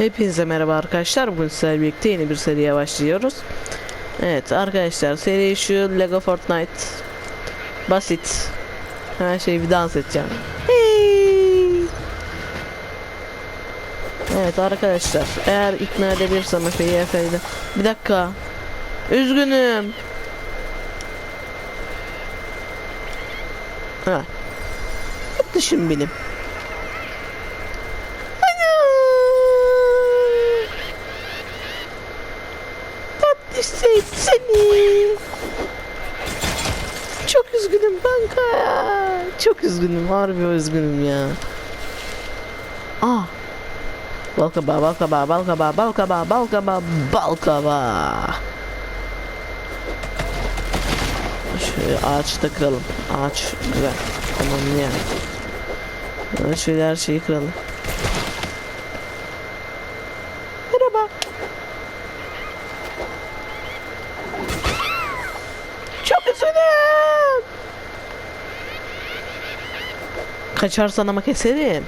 Hepinize merhaba arkadaşlar. Bugün sizlerle birlikte yeni bir seriye başlıyoruz. Evet arkadaşlar seri şu Lego Fortnite. Basit. Her şeyi bir dans edeceğim. Hey! Evet arkadaşlar eğer ikna edebilirsem Efe'yi de. Bir dakika. Üzgünüm. Ha. Dışım benim. Tatlış Seyit seni. Çok üzgünüm banka ya. Çok üzgünüm harbi üzgünüm ya. Ah. Balkaba balkaba balkaba balkaba balkaba balkaba. Şöyle ağaçta kıralım. Ağaç güzel. Tamam yani. Şöyle her şeyi kıralım. Merhaba. Çok üzgünüm. Kaçarsan ama keserim.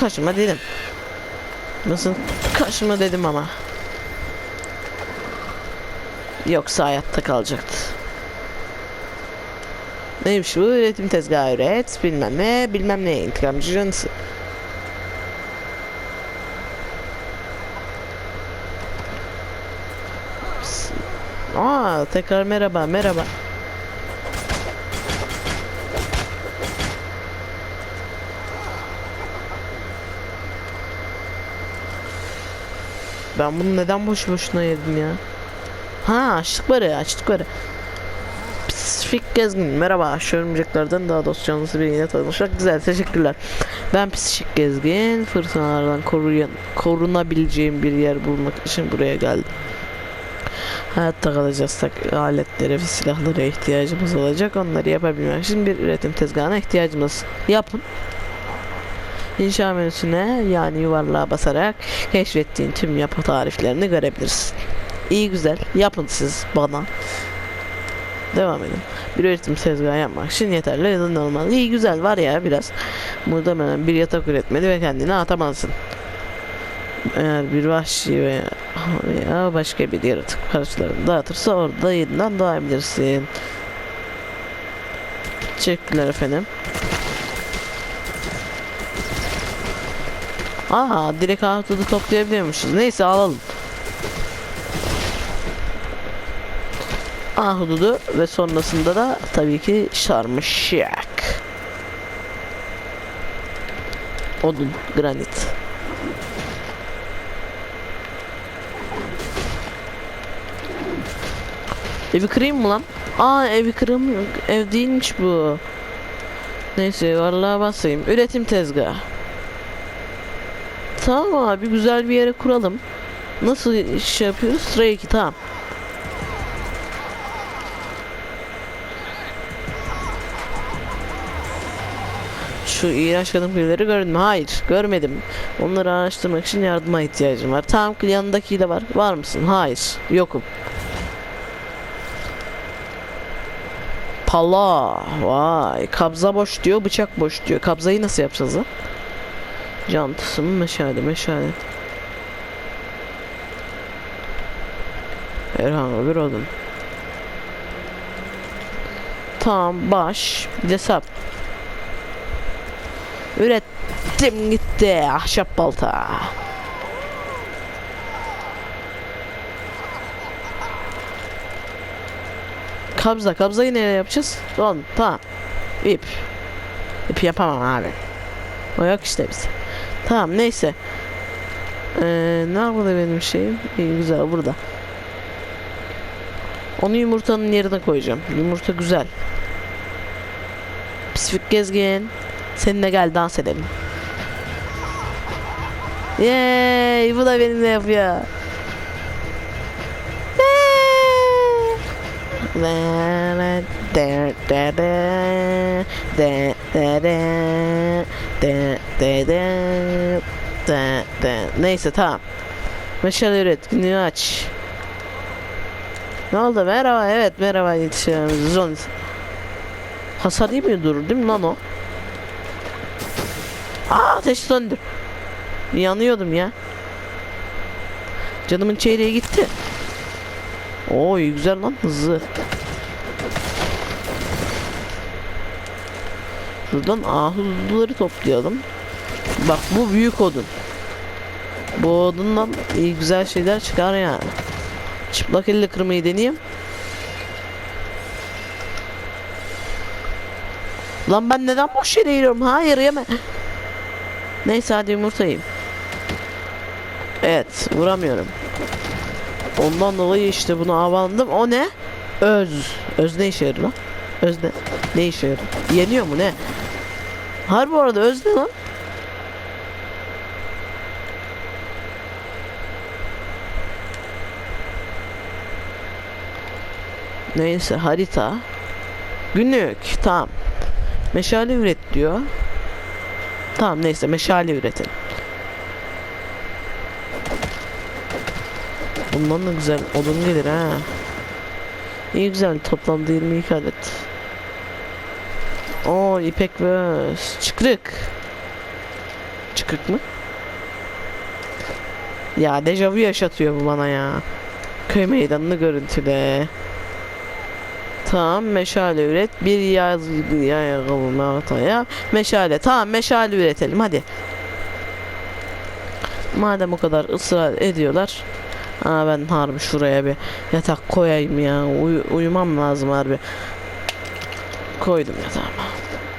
Kaçma dedim. Nasıl? Kaçma dedim ama. Yoksa hayatta kalacaktı. Neymiş bu? Üretim tezgahı üret. Bilmem ne. Bilmem ne. İntikamcı canısı. Aa tekrar merhaba merhaba. Ben bunu neden boş boşuna yedim ya? Ha açlıkları açlıkları. Psifik Gezgin merhaba şu örümceklerden daha dost canlısı biriyle tanışmak güzel teşekkürler. Ben Psifik Gezgin fırtınalardan koruyan, korunabileceğim bir yer bulmak için buraya geldim. Hayatta kalacaksak aletlere ve silahlara ihtiyacımız olacak. Onları yapabilmek için bir üretim tezgahına ihtiyacımız. Yapın. İnşa menüsüne yani yuvarlığa basarak keşfettiğin tüm yapı tariflerini görebilirsin. İyi güzel yapın siz bana. Devam edin. Bir üretim tezgahı yapmak için yeterli ya da normal. İyi güzel var ya biraz. Muhtemelen bir yatak üretmeli ve kendini atamazsın. Eğer bir vahşi veya, veya başka bir yaratık parçalarını dağıtırsa orada yeniden doğabilirsin. Teşekkürler efendim. Aa direkt ahtudu toplayabiliyormuşuz. Neyse alalım. Ahududu ve sonrasında da tabii ki sarmışak. Odun, granit. Evi kırayım mı lan? Aa evi kırım ev değilmiş bu. Neyse vallahi basayım. Üretim tezgahı. Tamam abi güzel bir yere kuralım. Nasıl iş yapıyoruz? Sıra 2 tamam. Şu iğrenç kadın birileri gördün mü? Hayır görmedim. Onları araştırmak için yardıma ihtiyacım var. Tamam yanındakiyle var. Var mısın? Hayır. Yokum. Pala. Vay. Kabza boş diyor. Bıçak boş diyor. Kabzayı nasıl yapacağız lan? Cantısı mı? Meşale meşale. Herhangi bir odun. Tamam baş. Bir de sap. Ürettim gitti. Ahşap balta. Kabza. Kabzayı nereye yapacağız? Don. Tamam. İp. İp yapamam abi. O yok işte bize. Tamam neyse. Ee, ne yapmadı benim şeyim? İyi güzel burada. Onu yumurtanın yerine koyacağım. Yumurta güzel. Pisfik gezgin. Seninle gel dans edelim. Yay, bu da benimle yapıyor. Neyse tamam. Meşale üret günlüğü aç. Ne oldu merhaba evet merhaba yetişiyoruz. Zon. Hasar iyi mi durur değil mi lan o? Aa ateş söndür. Yanıyordum ya. Canımın çeyreği gitti. Oy güzel lan hızlı. Şuradan ahuzları toplayalım. Bak bu büyük odun. Bu odundan iyi güzel şeyler çıkar yani. Çıplak elle kırmayı deneyeyim. Lan ben neden boş yere yiyorum? Hayır yeme. Neyse hadi yumurtayım. Evet vuramıyorum. Ondan dolayı işte bunu avandım. O ne? Öz. Öz ne işe yarıyor lan? Öz ne? İşe yarıyor? Yeniyor mu ne? Har bu arada öz ne lan? Neyse harita. Günlük tamam. Meşale üret diyor. Tamam neyse meşale üretin. Bundan da güzel odun gelir ha. İyi güzel toplamda 22 adet. Oo ipek ve çıkrık. Çıkrık mı? Ya dejavu yaşatıyor bu bana ya. Köy meydanını görüntüle. Tamam meşale üret. Bir yaz ya kavurma hataya. Meşale. Tamam meşale üretelim hadi. Madem o kadar ısrar ediyorlar. Aa ben harbi şuraya bir yatak koyayım ya. Uy- uyumam lazım harbi. Koydum yatağıma.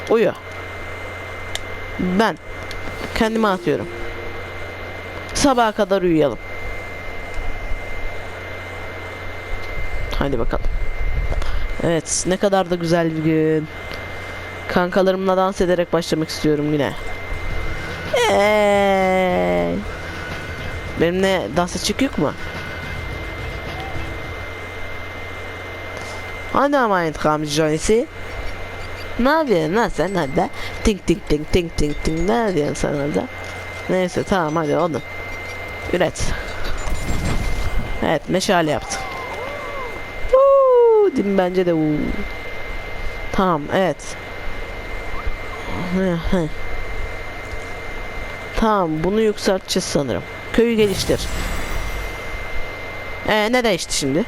Uyu. Ben kendime atıyorum. Sabaha kadar uyuyalım. Hadi bakalım. Evet, ne kadar da güzel bir gün. Kankalarımla dans ederek başlamak istiyorum yine. Hey. Benimle dansa çıkıyor mu? Hadi ama intikam Johnny'si. Ne yapıyorsun lan sen hadi? Tink tink tink tink tink tink ne yapıyorsun sen orada? Neyse tamam hadi onu. Üret. Evet meşale yaptım. Uuu, mi? bence de uuu. Tamam evet. Tamam bunu yükselteceğiz sanırım. Köyü geliştir. Ee, ne değişti şimdi?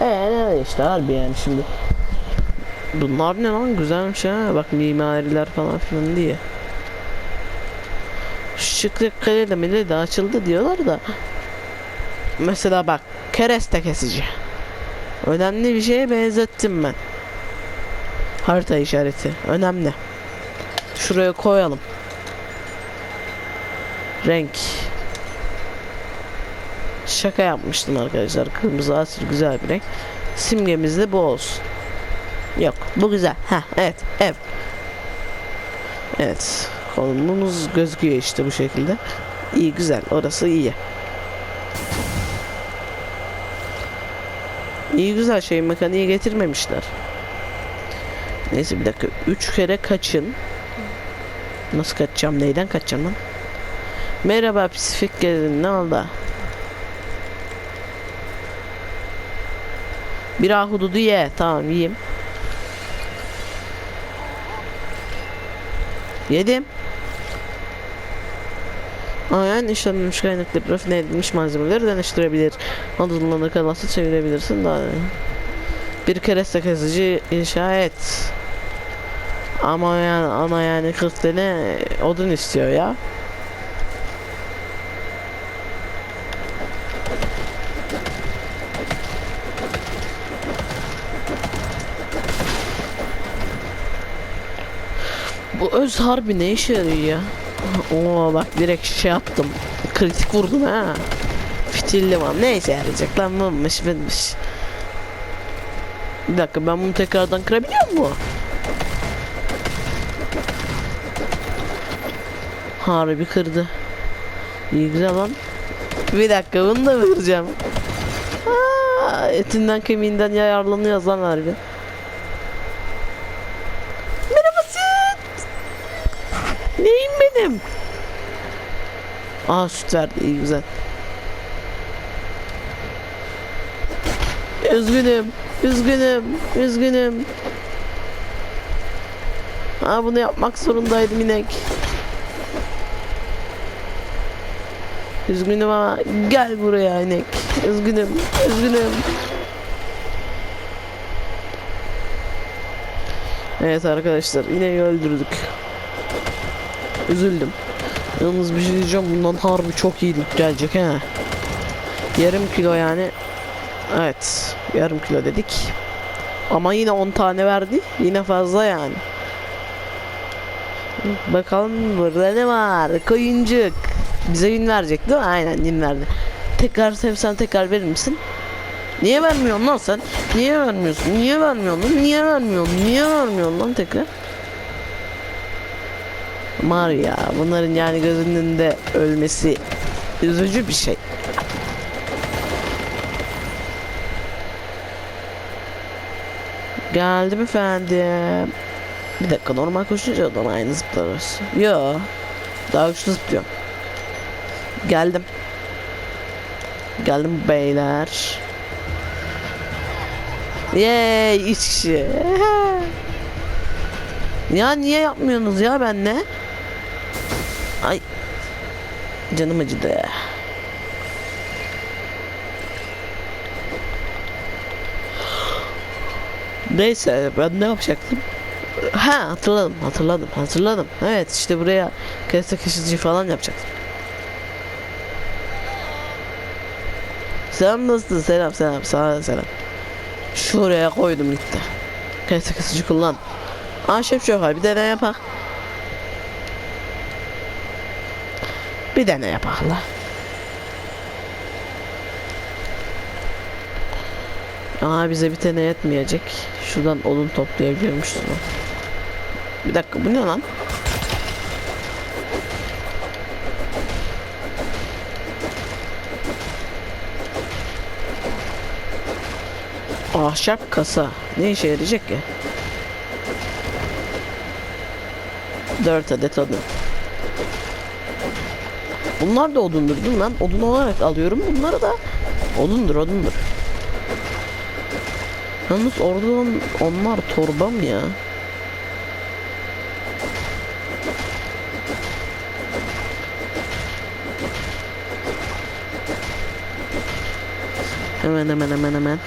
Ee ne değişti harbi yani şimdi. Bunlar ne lan güzelmiş ha bak mimariler falan filan diye. Şıklık kale de mile de açıldı diyorlar da. Mesela bak kereste kesici. Önemli bir şeye benzettim ben. Harita işareti önemli. Şuraya koyalım. Renk. Şaka yapmıştım arkadaşlar. Kırmızı asil güzel bir renk. Simgemiz de bu olsun. Yok bu güzel. Ha evet evet. Evet. Konumumuz gözüküyor işte bu şekilde. İyi güzel. Orası iyi. İyi güzel şey mekaniği getirmemişler. Neyse bir dakika. Üç kere kaçın. Nasıl kaçacağım? Neyden kaçacağım lan? Merhaba Pasifik gelin. Ne oldu? Bir ahududu ye. Tamam yiyeyim. Yedim. Aynen işlenmiş kaynaklı rafine edilmiş malzemeleri dönüştürebilir. Odunlanı kalası çevirebilirsin daha. Bir kereste kesici inşa et. Ama yani ama yani 40 tane odun istiyor ya. Bu öz harbi ne işe yarıyor ya? Oo bak direkt şey yaptım. Kritik vurdum ha. Fitilli var. Ne işe yarayacak lan bunmuş bunmuş. Bir dakika ben bunu tekrardan kırabiliyor mu? Harbi kırdı. İyi güzel lan. Bir dakika bunu da kıracağım. Aa, etinden kemiğinden yararlanıyor lan harbi. Merhaba süt. Benim? Aa süt verdi iyi güzel. Üzgünüm. Üzgünüm. Üzgünüm. Ha bunu yapmak zorundaydım inek. Üzgünüm ama gel buraya inek. Üzgünüm. Üzgünüm. Evet arkadaşlar ineği öldürdük. Üzüldüm. Yalnız bir şey diyeceğim bundan harbi çok iyi gelecek he. Yarım kilo yani. Evet. Yarım kilo dedik. Ama yine 10 tane verdi. Yine fazla yani. Bakalım burada ne var? Koyuncuk. Bize yün verecek değil mi? Aynen yün verdi. Tekrar sevsen tekrar verir misin? Niye vermiyorsun lan sen? Niye vermiyorsun? Niye vermiyorsun lan? Niye vermiyorsun? Niye vermiyorsun lan tekrar? Var ya bunların yani gözünün önünde ölmesi üzücü bir şey. Geldim efendim. Bir dakika normal koşunca da aynı zıplarız? Yo. Daha güçlü zıplıyorum. Geldim. Geldim beyler. Yey üç kişi. ya niye yapmıyorsunuz ya benle? Canım acıdı. Neyse ben ne yapacaktım? Ha hatırladım hatırladım hatırladım. Evet işte buraya kese kesici falan yapacaktım. Selam nasılsın? Selam selam sana selam. Şuraya koydum gitti. Kese kesici kullan. Şef şoför bir deney yapak. Bir deney yapak la. Aa bize bir tane yetmeyecek. Şuradan odun toplayabiliyormuşuz. Bir dakika bu ne lan? Ahşap kasa. Ne işe yarayacak ki? 4 adet odun. Bunlar da odundur değil mi? Ben odun olarak alıyorum bunları da. Odundur odundur. Yalnız oradan onlar torba mı ya? Hemen hemen hemen hemen.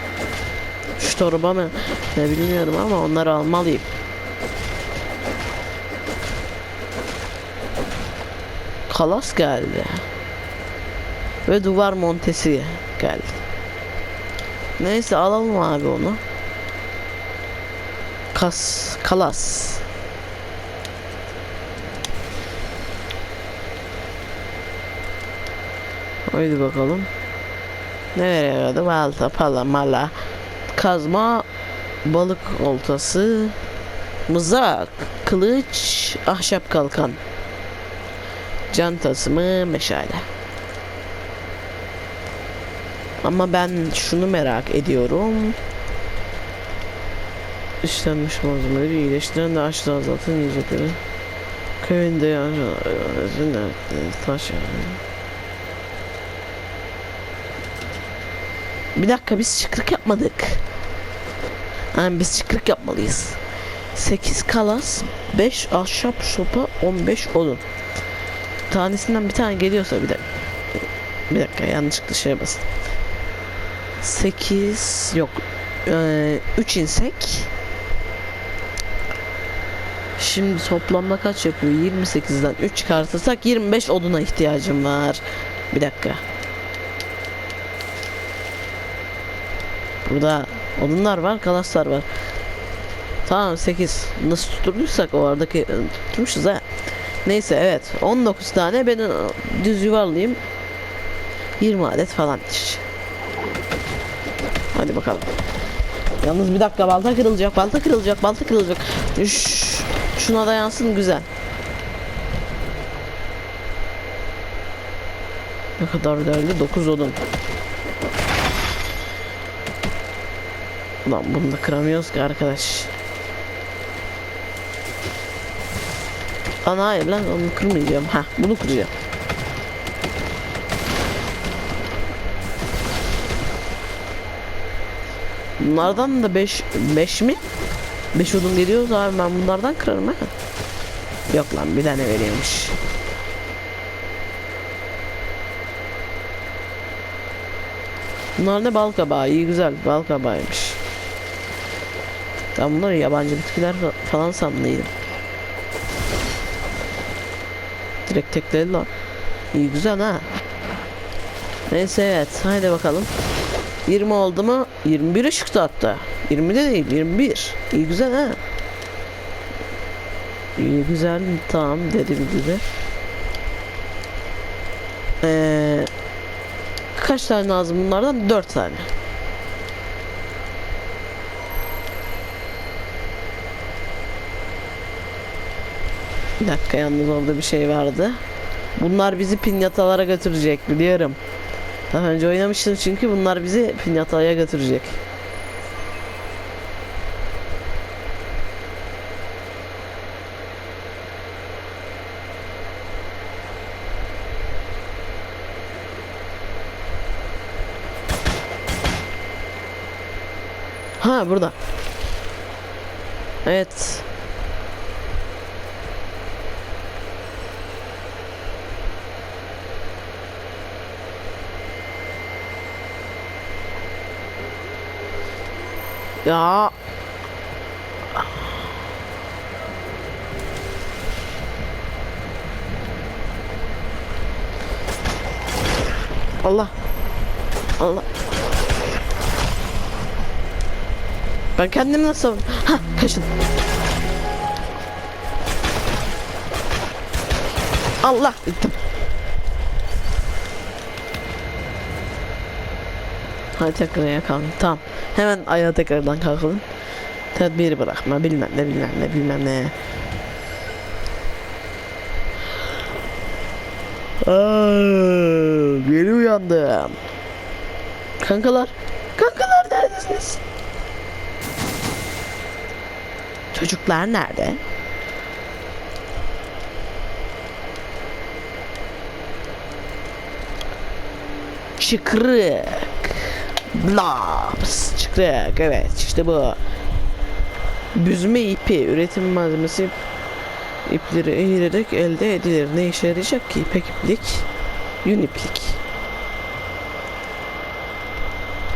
Şu torba mı? Ne bilmiyorum ama onları almalıyım. Kalas geldi. Ve duvar montesi geldi. Neyse alalım abi onu. Kas, kalas. Haydi bakalım. Ne veriyordu? Balta, pala, mala, kazma, balık oltası, mızrak, kılıç, ahşap kalkan. Cantası mı, meşale. Ama ben şunu merak ediyorum. İşlenmiş malzemeleri iyileştiren de açlığı azaltın yiyecekleri. Köyünde yaşayan taş Bir dakika biz çıkrık yapmadık. Yani biz çıkrık yapmalıyız. 8 kalas, 5 ahşap sopa, 15 odun. Tanesinden bir tane geliyorsa bir dakika. Bir dakika yanlışlıkla şeye bastım. 8 yok. 3 insek. Şimdi toplamda kaç yapıyor? 28'den 3 çıkartırsak 25 oduna ihtiyacım var. Bir dakika. Burada odunlar var, kalaslar var. Tamam 8. Nasıl tutturduysak o aradaki tutmuşuz ha. Neyse evet 19 tane ben düz yuvarlayayım. 20 adet falan. Hadi bakalım. Yalnız bir dakika balta kırılacak, balta kırılacak, balta kırılacak. Şş, şuna da yansın güzel. Ne kadar değerli? 9 odun. Lan bunu da kıramıyoruz ki arkadaş. Ana hayır lan onu kırmayacağım. Ha bunu kıracağım. Bunlardan da 5 5 mi? 5 odun geliyoruz abi ben bunlardan kırarım ha. Yok lan bir tane veriyormuş. Bunlar ne bal kabağı iyi güzel bal kabağıymış. Ben bunları yabancı bitkiler fa- falan sandıydım. Direkt tekledi lan. İyi güzel ha. Neyse evet haydi bakalım. 20 oldu mu? 21'e çıktı hatta. 20 de değil 21. İyi güzel ha. İyi güzel tamam dediğim gibi. Ee, kaç tane lazım bunlardan? 4 tane. Bir dakika yalnız orada bir şey vardı. Bunlar bizi pinyatalara götürecek biliyorum. Daha önce oynamıştım çünkü bunlar bizi pinyataya götürecek. Ha burada. Evet. Ya. Allah. Allah. Ben kendimi nasıl... Ha kaçın. Allah. Gittim. Hadi tekrar ayağa kalkın. Tamam. Hemen ayağa tekrardan kalkalım. Tedbiri bırakma bilmem ne bilmem ne bilmem ne. Aa, yeni uyandım. Kankalar. Kankalar neredesiniz? Çocuklar nerede? Çıkrık. Blaps. Çıkrık. Evet işte bu. Büzme ipi. Üretim malzemesi ipleri eğilerek elde edilir. Ne işe yarayacak ki? İpek iplik. Yün iplik.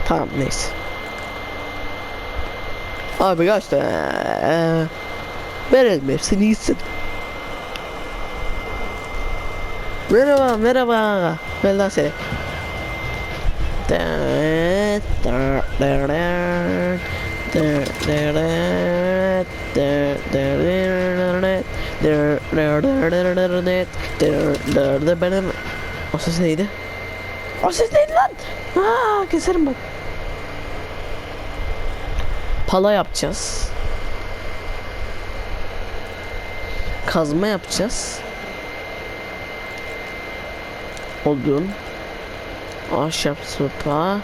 Tamam neyse. Abi kaç tane? Ee, verelim hepsini gitsin. Merhaba merhaba. Ben lan seni. Benim o ses neydi? O ses neydi lan? Aa, keserim bak. Pala yapacağız. Kazma yapacağız. Odun. Ahşap sopa.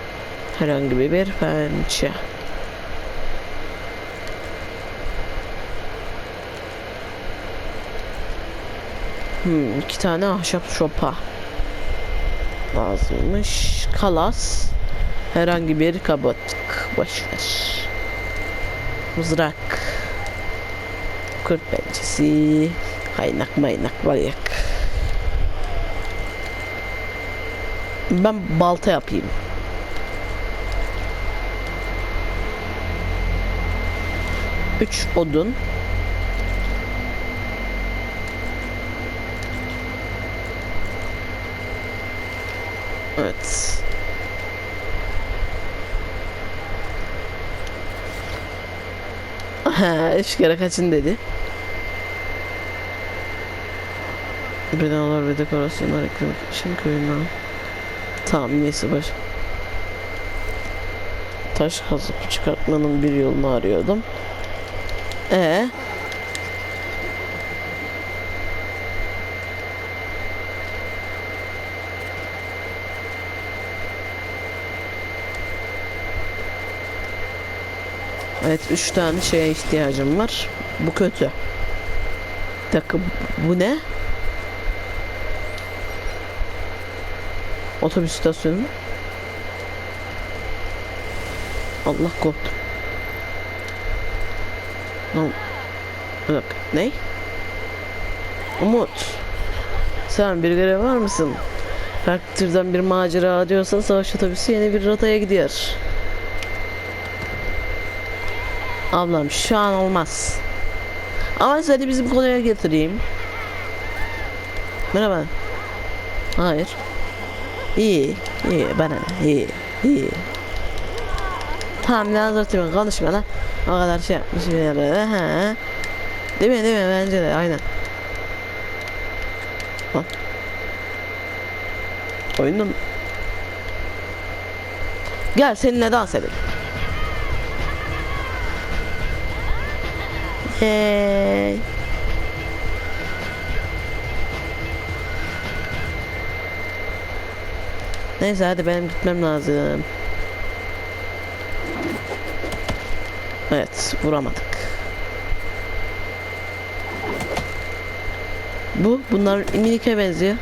Herhangi bir pençe. Hmm, iki tane ahşap sopa. Lazımmış. Kalas. Herhangi bir kabuk. Boşver. Mızrak. Kurt pençesi. Kaynak maynak bayak. Ben balta yapayım. Üç odun. Evet. Ha, üç kere kaçın dedi. Binalar ve dekorasyonlar için köyünden. Tamam neyse baş. Taş kazıp çıkartmanın bir yolunu arıyordum. E Evet üç tane şeye ihtiyacım var. Bu kötü. Bir bu ne? Otobüs istasyonu. Allah korktum. Ne? Dakika. Ne? Umut. Sen bir görev var mısın? Farklı türden bir macera arıyorsan savaş otobüsü yeni bir rotaya gidiyor. Ablam şu an olmaz. Ama seni bizim konuya getireyim. Merhaba. Hayır. İyi, iyi bana ne? iyi, iyi. Tamam ne anlatayım konuşma lan. O kadar şey yapmış. Ha. Değil mi değil mi bence de aynen. Bak. Oyunda mı? Gel seninle dans edelim. Hey. Neyse hadi benim gitmem lazım. Evet vuramadık. Bu bunlar minike benziyor.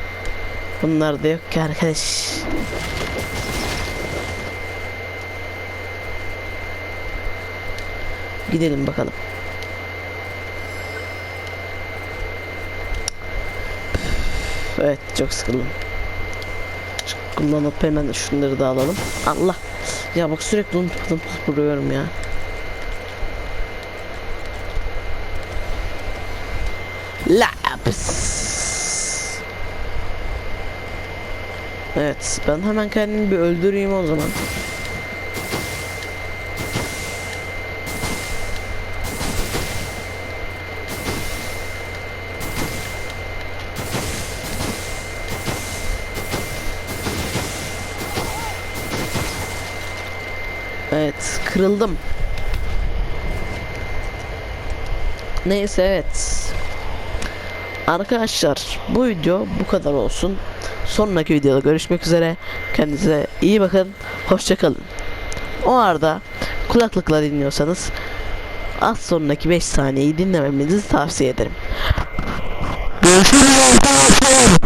Bunlar da yok ki arkadaş. Gidelim bakalım. Evet çok sıkıldım. Kullanıp hemen şunları da alalım. Allah. Ya bak sürekli unutup vuruyorum ya. Laps. Evet ben hemen kendimi bir öldüreyim o zaman. Evet kırıldım. Neyse evet. Arkadaşlar bu video bu kadar olsun. Sonraki videoda görüşmek üzere. Kendinize iyi bakın. Hoşçakalın. O arada kulaklıkla dinliyorsanız az sonraki 5 saniyeyi dinlememizi tavsiye ederim. Görüşürüz arkadaşlar.